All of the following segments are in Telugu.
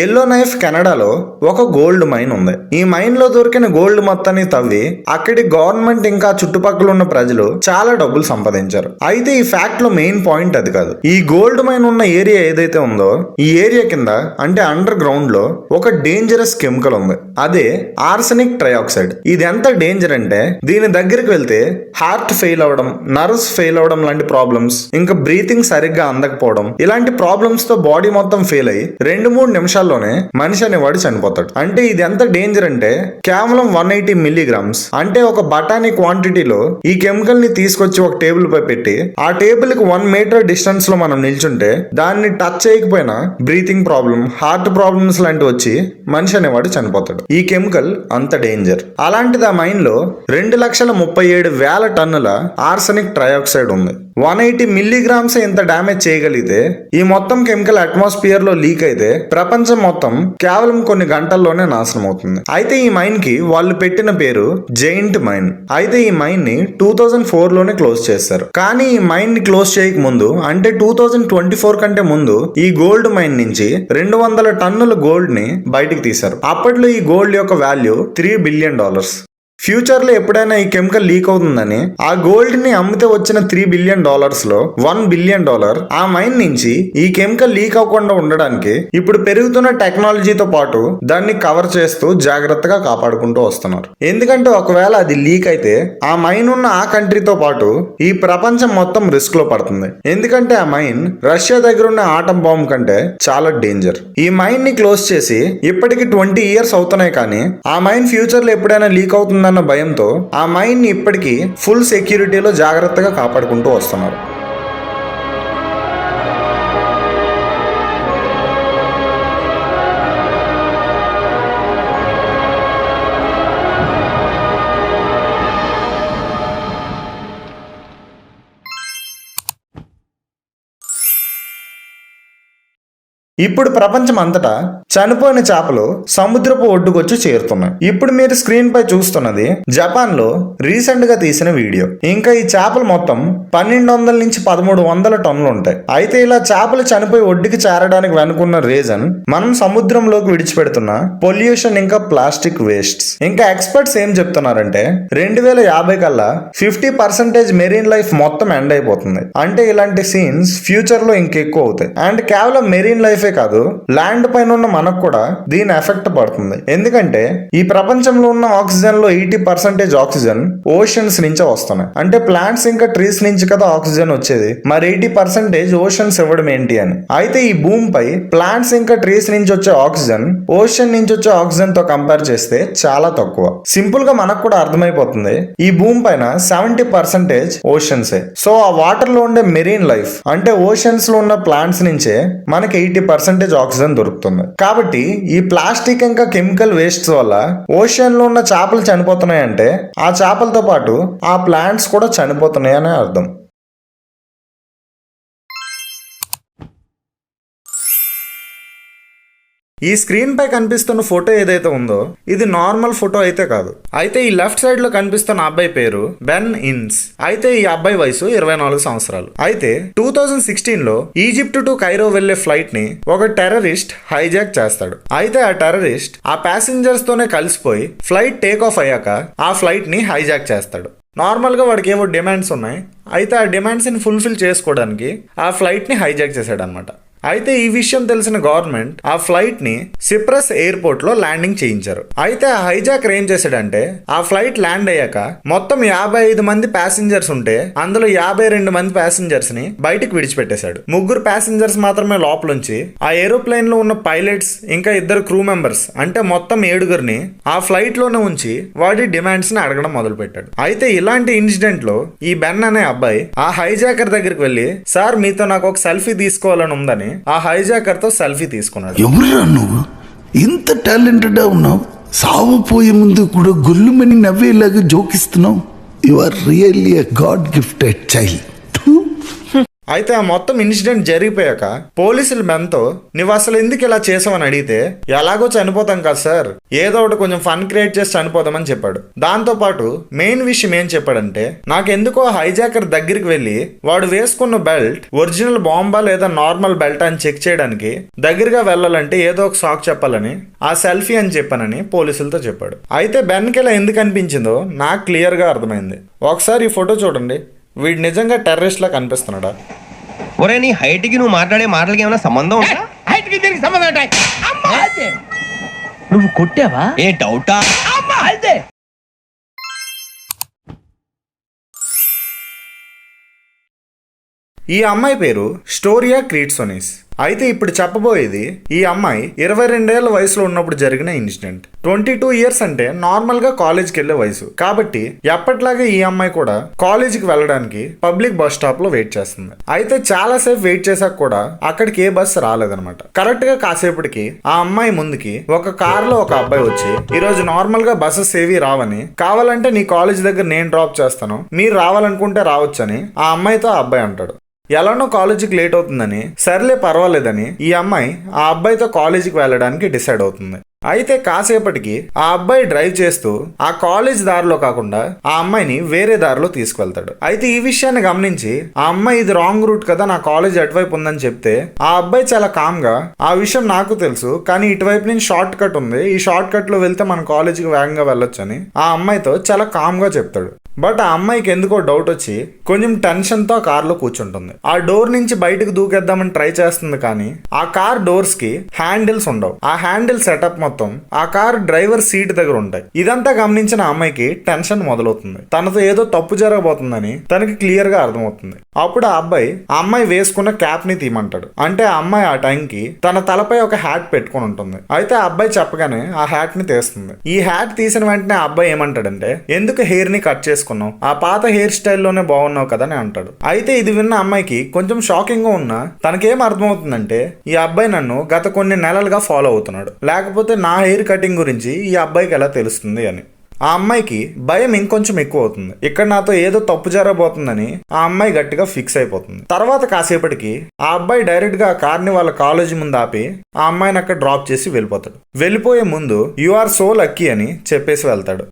ఎల్లో నైఫ్ కెనడాలో ఒక గోల్డ్ మైన్ ఉంది. ఈ మైన్లో దొరికిన గోల్డ్ మొత్తాన్ని తవ్వి అక్కడి గవర్నమెంట్ ఇంకా చుట్టుపక్కల ఉన్న ప్రజలు చాలా డబ్బులు సంపాదించారు. అయితే ఈ ఫ్యాక్ట్లో మెయిన్ పాయింట్ అది కాదు. ఈ గోల్డ్ మైన్ ఉన్న ఏరియా ఏదైతే ఉందో ఈ ఏరియా కింద అంటే అండర్ గ్రౌండ్లో ఒక డేంజరస్ కెమికల్ ఉంది. అదే ఆర్సనిక్ ట్రయాక్సైడ్ ఇది ఎంత డేంజర్ అంటే దీని దగ్గరికి వెళ్తే హార్ట్ ఫెయిల్ అవడం నర్వ్స్ ఫెయిల్ అవడం లాంటి ప్రాబ్లమ్స్ ఇంకా బ్రీతింగ్ సరిగ్గా అందకపోవడం ఇలాంటి ప్రాబ్లమ్స్తో బాడీ మొత్తం ఫెయిల్ అయ్యి రెండు మూడు నిమిషాలు నిమిషాల్లోనే మనిషి అనేవాడు చనిపోతాడు. అంటే ఇది ఎంత డేంజర్ అంటే కేవలం వన్ ఎయిటీ మిల్లీగ్రామ్స్ అంటే ఒక బఠానీ క్వాంటిటీలో ఈ కెమికల్ని తీసుకొచ్చి ఒక టేబుల్ పై పెట్టి ఆ టేబుల్కి వన్ మీటర్ డిస్టెన్స్లో మనం నిల్చుంటే దాన్ని టచ్ చేయకపోయినా బ్రీతింగ్ ప్రాబ్లం హార్ట్ ప్రాబ్లమ్స్ లాంటివి వచ్చి మనిషి అనేవాడు చనిపోతాడు. ఈ కెమికల్ అంత డేంజర్ అలాంటిది ఆ మైన్లో రెండు లక్షల ముప్పై ఏడు వేల టన్నుల ఆర్సనిక్ ట్రయాక్సైడ్ ఉంది. వన్ ఎయిటీ మిల్లీగ్రామ్స్ ఇంత డ్యామేజ్ చేయగలిగితే ఈ మొత్తం కెమికల్ అట్మాస్ఫియర్లో లీక్ అయితే ప్రపంచం మొత్తం కేవలం కొన్ని గంటల్లోనే నాశనం అవుతుంది. అయితే ఈ మైన్కి వాళ్ళు పెట్టిన పేరు జైంట్ మైన్. అయితే ఈ మైన్ని టూ థౌజండ్ ఫోర్లోనే క్లోజ్ చేస్తారు. కానీ ఈ మైన్ని క్లోజ్ చేయక ముందు అంటే టూ థౌజండ్ ట్వంటీ ఫోర్ కంటే ముందు ఈ గోల్డ్ మైన్ నుంచి రెండు వందల టన్నుల గోల్డ్ని బయటికి తీశారు. అప్పట్లో ఈ గోల్డ్ యొక్క వాల్యూ త్రీ బిలియన్ డాలర్స్. ఫ్యూచర్లో ఎప్పుడైనా ఈ కెమికల్ లీక్ అవుతుందని ఆ గోల్డ్ని అమ్మితే వచ్చిన త్రీ బిలియన్ డాలర్స్లో వన్ బిలియన్ డాలర్ ఆ మైన్ నుంచి ఈ కెమికల్ లీక్ అవ్వకుండా ఉండడానికి ఇప్పుడు పెరుగుతున్న టెక్నాలజీతో పాటు దాన్ని కవర్ చేస్తూ జాగ్రత్తగా కాపాడుకుంటూ వస్తున్నారు. ఎందుకంటే ఒకవేళ అది లీక్ అయితే ఆ మైన్ ఉన్న ఆ కంట్రీతో పాటు ఈ ప్రపంచం మొత్తం రిస్క్లో పడుతుంది. ఎందుకంటే ఆ మైన్ రష్యా దగ్గర ఉన్న ఆటం బాంబు కంటే చాలా డేంజర్ ఈ మైన్ని క్లోజ్ చేసి ఇప్పటికి ట్వంటీ ఇయర్స్ అవుతున్నాయి కానీ ఆ మైన్ ఫ్యూచర్లో ఎప్పుడైనా లీక్ అవుతుంది? అవుతుందన్న భయంతో ఆ మైన్ని ఇప్పటికీ ఫుల్ సెక్యూరిటీలో జాగ్రత్తగా కాపాడుకుంటూ వస్తున్నారు. ఇప్పుడు ప్రపంచం అంతటా చనిపోయిన చేపలు సముద్రపు ఒడ్డుకొచ్చి చేరుతున్నాయి. ఇప్పుడు మీరు స్క్రీన్ పై చూస్తున్నది జపాన్లో రీసెంట్గా తీసిన వీడియో. ఇంకా ఈ చేపలు మొత్తం పన్నెండు వందల నుంచి పదమూడు వందల టన్నులు ఉంటాయి. అయితే ఇలా చేపలు చనిపోయి ఒడ్డుకి చేరడానికి వెనుకున్న రీజన్ మనం సముద్రంలోకి విడిచిపెడుతున్న పొల్యూషన్ ఇంకా ప్లాస్టిక్ వేస్ట్స్. ఇంకా ఎక్స్పర్ట్స్ ఏం చెప్తున్నారంటే రెండు వేల యాభై కల్లా ఫిఫ్టీ పర్సెంటేజ్ మెరీన్ లైఫ్ మొత్తం ఎండ్ అయిపోతుంది. అంటే ఇలాంటి సీన్స్ ఫ్యూచర్లో ఇంకెక్కువ అవుతాయి. అండ్ కేవలం మెరీన్ లైఫే కాదు ల్యాండ్ పైన ఉన్న మనకు కూడా దీని ఎఫెక్ట్ పడుతుంది. ఎందుకంటే ఈ ప్రపంచంలో ఉన్న ఆక్సిజన్లో ఎయిటీ పర్సెంటేజ్ ఆక్సిజన్ ఓషన్స్ నుంచే వస్తున్నాయి. అంటే ప్లాంట్స్ ఇంకా ట్రీస్ నుంచి కదా ఆక్సిజన్ వచ్చేది. మరి ఎయిటీ పర్సెంటేజ్ ఓషన్స్ ఇవ్వడం ఏంటి అని. అయితే ఈ భూమిపై ప్లాంట్స్ ఇంకా ట్రీస్ నుంచి వచ్చే ఆక్సిజన్ ఓషన్ నుంచి వచ్చే ఆక్సిజన్తో కంపేర్ చేస్తే చాలా తక్కువ. సింపుల్గా మనకు కూడా అర్థమైపోతుంది. ఈ భూమి పైన సెవెంటీ పర్సెంటేజ్ ఓషన్సే. సో ఆ వాటర్లో ఉండే మెరీన్ లైఫ్ అంటే ఓషన్స్లో ఉన్న ప్లాంట్స్ నుంచే మనకి ఎయిటీ పర్సెంటేజ్ ఆక్సిజన్ దొరుకుతుంది. కాబట్టి ఈ ప్లాస్టిక్ ఇంకా కెమికల్ వేస్ట్ వల్ల ఓషన్లో ఉన్న చేపలు చనిపోతున్నాయంటే ఆ చేపలతో పాటు ఆ ప్లాంట్స్ కూడా చనిపోతున్నాయని అర్థం. ఈ స్క్రీన్ పై కనిపిస్తున్న ఫోటో ఏదైతే ఉందో ఇది నార్మల్ ఫోటో అయితే కాదు. అయితే ఈ లెఫ్ట్ సైడ్లో కనిపిస్తున్న అబ్బాయి పేరు బెన్ ఇన్స్ అయితే ఈ అబ్బాయి వయసు ఇరవై నాలుగు సంవత్సరాలు. అయితే టూ థౌజండ్ సిక్స్టీన్లో ఈజిప్ట్ టు కైరో వెళ్ళే ఫ్లైట్ని ఒక టెర్రరిస్ట్ హైజాక్ చేస్తాడు. అయితే ఆ టెర్రరిస్ట్ ఆ ప్యాసింజర్స్ తోనే కలిసిపోయి ఫ్లైట్ టేక్ ఆఫ్ అయ్యాక ఆ ఫ్లైట్ని హైజాక్ చేస్తాడు. నార్మల్గా వాడికి ఏవో డిమాండ్స్ ఉన్నాయి. అయితే ఆ డిమాండ్స్ని ఫుల్ఫిల్ చేసుకోవడానికి ఆ ఫ్లైట్ని హైజాక్ చేశాడు అనమాట అయితే ఈ విషయం తెలిసిన గవర్నమెంట్ ఆ ఫ్లైట్ని సిప్రస్ ఎయిర్పోర్ట్లో ల్యాండింగ్ చేయించారు. అయితే ఆ హైజాకర్ ఏం చేశాడంటే ఆ ఫ్లైట్ ల్యాండ్ అయ్యాక మొత్తం యాభై ఐదు మంది ప్యాసింజర్స్ ఉంటే అందులో యాభై రెండు మంది ప్యాసింజర్స్ని బయటికి విడిచిపెట్టేశాడు. ముగ్గురు ప్యాసింజర్స్ మాత్రమే లోపలుంచి ఆ ఏరోప్లేన్లో ఉన్న పైలట్స్ ఇంకా ఇద్దరు క్రూ మెంబర్స్ అంటే మొత్తం ఏడుగురిని ఆ ఫ్లైట్లోనే ఉంచి వాడి డిమాండ్స్ని అడగడం మొదలు పెట్టాడు అయితే ఇలాంటి ఇన్సిడెంట్లో ఈ బెన్ అనే అబ్బాయి ఆ హైజాకర్ దగ్గరికి వెళ్ళి సార్ మీతో నాకు ఒక సెల్ఫీ తీసుకోవాలని ఉందని ఆ హైజాకర్తో సెల్ఫీ తీసుకున్నాడు. ఎవరురా నువ్వు? ఇంత టాలెంటెడ్ ఉన్నావు? సావపోయే ముందు కూడా గొల్లుమని నవ్వేలాగా జోకిస్తున్నావు? You are really a god gifted child అయితే ఆ మొత్తం ఇన్సిడెంట్ జరిగిపోయాక పోలీసులు బెన్తో నువ్వు అసలు ఎందుకు ఇలా చేసావని అడిగితే ఎలాగో చనిపోతాం కదా సార్ ఏదో ఒకటి కొంచెం ఫన్ క్రియేట్ చేసి చనిపోదామని చెప్పాడు. దాంతో పాటు మెయిన్ విషయం ఏం చెప్పాడంటే నాకు ఎందుకో హైజాకర్ దగ్గరికి వెళ్ళి వాడు వేసుకున్న బెల్ట్ ఒరిజినల్ బాంబా లేదా నార్మల్ బెల్ట్ అని చెక్ చేయడానికి దగ్గరగా వెళ్ళాలంటే ఏదో ఒక షాక్ చెప్పాలని ఆ సెల్ఫీ అని చెప్పానని పోలీసులతో చెప్పాడు. అయితే బెన్కి ఇలా ఎందుకు అనిపించిందో నాకు క్లియర్గా అర్థమైంది. ఒకసారి ఈ ఫోటో చూడండి. వీడు నిజంగా టెర్రరిస్ట్ లా కనిపిస్తున్నాడా? ఒరే నీ హైట్కి నువ్వు మాట్లాడే మాటలకి ఏమైనా సంబంధం ఉందా? హైట్కి దీనికి సంబంధం ఉంటాయి అమ్మా! అదే నువ్వు కొట్టావా? ఏ డౌటా? అమ్మా అదే ఈ అమ్మాయి పేరు స్టోరియా క్రీట్సోనిస్. అయితే ఇప్పుడు చెప్పబోయేది ఈ అమ్మాయి ఇరవై రెండేళ్ళ వయసులో ఉన్నప్పుడు జరిగిన ఇన్సిడెంట్. ట్వంటీ టూ ఇయర్స్ అంటే నార్మల్గా కాలేజ్కి వెళ్ళే వయసు. కాబట్టి ఎప్పటిలాగే ఈ అమ్మాయి కూడా కాలేజీకి వెళ్ళడానికి పబ్లిక్ బస్ స్టాప్లో వెయిట్ చేస్తుంది. అయితే చాలా సేపు వెయిట్ చేశాక కూడా అక్కడికి ఏ బస్ రాలేదనమాట కరెక్ట్గా కాసేపటికి ఆ అమ్మాయి ముందుకి ఒక కార్లో ఒక అబ్బాయి వచ్చి ఈరోజు నార్మల్గా నార్మల్గా బస్సెస్ ఏవి రావని కావాలంటే నీ కాలేజ్ దగ్గర నేను డ్రాప్ చేస్తాను మీరు రావాలనుకుంటే రావచ్చని ఆ అమ్మాయితో ఆ అబ్బాయి అంటాడు. ఎలానో కాలేజీకి లేట్ అవుతుందని సర్లే పర్వాలేదని ఈ అమ్మాయి ఆ అబ్బాయితో కాలేజీకి వెళ్ళడానికి డిసైడ్ అవుతుంది. అయితే కాసేపటికి ఆ అబ్బాయి డ్రైవ్ చేస్తూ ఆ కాలేజ్ దారిలో కాకుండా ఆ అమ్మాయిని వేరే దారిలో తీసుకువెళ్తాడు. అయితే ఈ విషయాన్ని గమనించి ఆ అమ్మాయి ఇది రాంగ్ రూట్ కదా నా కాలేజ్ అటువైపు ఉందని చెప్తే ఆ అబ్బాయి చాలా కామ్గా ఆ విషయం నాకు తెలుసు కానీ ఇటువైపు నుంచి షార్ట్ కట్ ఉంది ఈ షార్ట్ కట్లో వెళ్తే మన కాలేజీకి వేగంగా వెళ్ళొచ్చని ఆ అమ్మాయితో చాలా కామ్గా చెప్తాడు. బట్ ఆ అమ్మాయికి ఎందుకో డౌట్ వచ్చి కొంచెం టెన్షన్తో కార్లో కూర్చుంటుంది. ఆ డోర్ నుంచి బయటకు దూకేద్దామని ట్రై చేస్తుంది కానీ ఆ కార్ డోర్స్కి హ్యాండిల్స్ ఉండవు. ఆ హ్యాండిల్ సెటప్ మొత్తం ఆ కార్ డ్రైవర్ సీట్ దగ్గర ఉంటాయి. ఇదంతా గమనించిన అమ్మాయికి టెన్షన్ మొదలవుతుంది. తనతో ఏదో తప్పు జరగబోతుందని తనకి క్లియర్గా అర్థమవుతుంది. అప్పుడు ఆ అబ్బాయి ఆ అమ్మాయి వేసుకున్న క్యాప్ని తీయమంటాడు. అంటే ఆ అమ్మాయి ఆ టైంకి తన తలపై ఒక హ్యాట్ పెట్టుకొని ఉంటుంది. అయితే ఆ అబ్బాయి చెప్పగానే ఆ హ్యాట్ని తీస్తుంది. ఈ హ్యాట్ తీసిన వెంటనే ఆ అబ్బాయి ఏమంటాడంటే ఎందుకు హెయిర్ని కట్ చేసుకున్నావు ఆ పాత హెయిర్ స్టైల్లోనే బాగున్నావు కదా అని అంటాడు. అయితే ఇది విన్న అమ్మాయికి కొంచెం షాకింగ్గా ఉన్నా తనకేం అర్థమవుతుందంటే ఈ అబ్బాయి నన్ను గత కొన్ని నెలలుగా ఫాలో అవుతున్నాడు. లేకపోతే నా హెయిర్ కటింగ్ గురించి ఈ అబ్బాయికి ఎలా తెలుస్తుంది అని. ఆ అమ్మాయికి భయం ఇంకొంచెం ఎక్కువ అవుతుంది ఇక్కడ నాతో ఏదో తప్పు జరగబోతుందని ఆ అమ్మాయి గట్టిగా ఫిక్స్ అయిపోతుంది. తర్వాత కాసేపటికి ఆ అబ్బాయి డైరెక్ట్గా ఆ కార్ని వాళ్ళ కాలేజీ ముందు ఆపి ఆ అమ్మాయిని అక్కడ డ్రాప్ చేసి వెళ్ళిపోతాడు. వెళ్ళిపోయే ముందు యు ఆర్ సో లక్కీ అని చెప్పేసి వెళ్తాడు.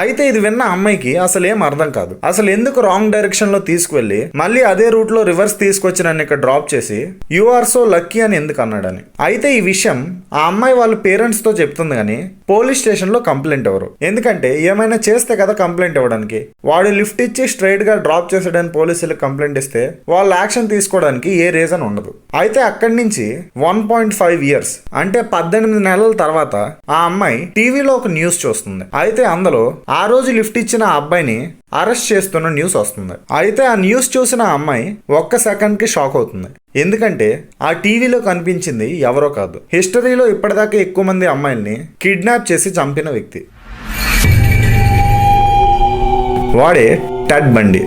అయితే ఇది విన్న అమ్మాయికి అసలు ఏం అర్థం కాదు. అసలు ఎందుకు రాంగ్ డైరెక్షన్లో తీసుకువెళ్ళి మళ్ళీ అదే రూట్లో రివర్స్ తీసుకొచ్చి నన్ను ఇక్కడ డ్రాప్ చేసి యు ఆర్ సో లక్కీ అని ఎందుకు అన్నాడని. అయితే ఈ విషయం ఆ అమ్మాయి వాళ్ళ పేరెంట్స్తో చెప్తుంది కానీ పోలీస్ స్టేషన్లో కంప్లైంట్ ఎవరు? ఎందుకంటే ఏమైనా చేస్తే కదా కంప్లైంట్ ఇవ్వడానికి. వాడు లిఫ్ట్ ఇచ్చి స్ట్రైట్గా డ్రాప్ చేసాడని పోలీసులకు కంప్లైంట్ ఇస్తే వాళ్ళు యాక్షన్ తీసుకోవడానికి ఏ రీజన్ ఉండదు. అయితే అక్కడి నుంచి వన్ పాయింట్ ఫైవ్ ఇయర్స్ అంటే పద్దెనిమిది నెలల తర్వాత ఆ అమ్మాయి టీవీలో ఒక న్యూస్ చూస్తుంది. అయితే అందులో ఆ రోజు లిఫ్ట్ ఇచ్చిన ఆ అబ్బాయిని అరెస్ట్ చేస్తున్న న్యూస్ వస్తుంది. అయితే ఆ న్యూస్ చూసిన అమ్మాయి ఒక్క సెకండ్కి షాక్ అవుతుంది. ఎందుకంటే ఆ టీవీలో కనిపించింది ఎవరో కాదు. హిస్టరీలో ఇప్పటిదాకా ఎక్కువ మంది అమ్మాయిల్ని కిడ్నాప్ చేసి చంపిన వ్యక్తి. వాడే టడ్ బండి.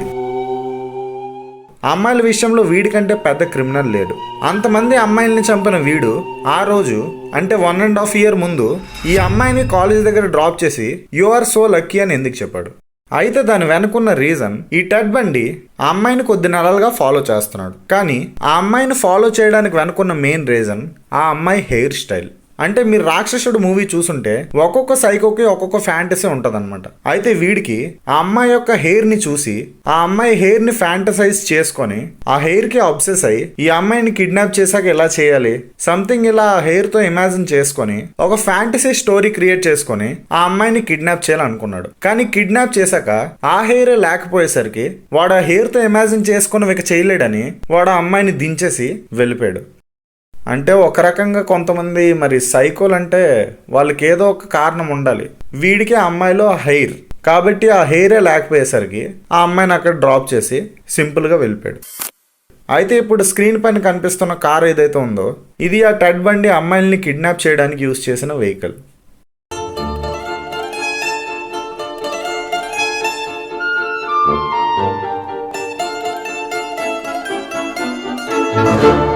అమ్మాయిల విషయంలో వీడికంటే పెద్ద క్రిమినల్ లేడు. అంతమంది అమ్మాయిల్ని చంపిన వీడు ఆ రోజు అంటే వన్ అండ్ హాఫ్ ఇయర్ ముందు ఈ అమ్మాయిని కాలేజ్ దగ్గర డ్రాప్ చేసి యు ఆర్ సో లక్కీ అని ఎందుకు చెప్పాడు. అయితే దాని వెనుకున్న రీజన్ ఈ టెడ్ బండి ఆ అమ్మాయిని కొద్ది నెలలుగా ఫాలో చేస్తున్నాడు. కానీ ఆ అమ్మాయిని ఫాలో చేయడానికి వెనుకున్న మెయిన్ రీజన్ ఆ అమ్మాయి హెయిర్ స్టైల్ అంటే మీరు రాక్షసుడు మూవీ చూసుంటే ఒక్కొక్క సైకోకి ఒక్కొక్క ఫ్యాంటసీ ఉంటదన్నమాట. అయితే వీడికి ఆ అమ్మాయి యొక్క హెయిర్ని చూసి ఆ అమ్మాయి హెయిర్ని ఫ్యాంటసైజ్ చేసుకొని ఆ హెయిర్కి అబ్సెస్ అయ్యి ఈ అమ్మాయిని కిడ్నాప్ చేశాక ఎలా చేయాలి? సంథింగ్ ఇలా హెయిర్తో ఇమాజిన్ చేసుకొని ఒక ఫ్యాంటసీ స్టోరీ క్రియేట్ చేసుకొని ఆ అమ్మాయిని కిడ్నాప్ చేయాలనుకున్నాడు. కానీ కిడ్నాప్ చేశాక ఆ హెయిర్ లేకపోయేసరికి వాడు ఆ హెయిర్తో ఇమాజిన్ చేసుకొని ఇక చేయలేడని వాడు ఆ అమ్మాయిని దించేసి వెళ్ళిపోయాడు. అంటే ఒక రకంగా కొంతమంది మరి సైకోలు అంటే వాళ్ళకి ఏదో ఒక కారణం ఉండాలి. వీడికి ఆ అమ్మాయిలో హెయిర్. కాబట్టి ఆ హెయిరే లేకపోయేసరికి ఆ అమ్మాయిని అక్కడ డ్రాప్ చేసి సింపుల్గా వెళ్ళిపోయాడు. అయితే ఇప్పుడు స్క్రీన్ పైన కనిపిస్తున్న కార్ ఏదైతే ఉందో ఇది ఆ టెడ్ బండి అమ్మాయిల్ని కిడ్నాప్ చేయడానికి యూజ్ చేసిన వెహికల్.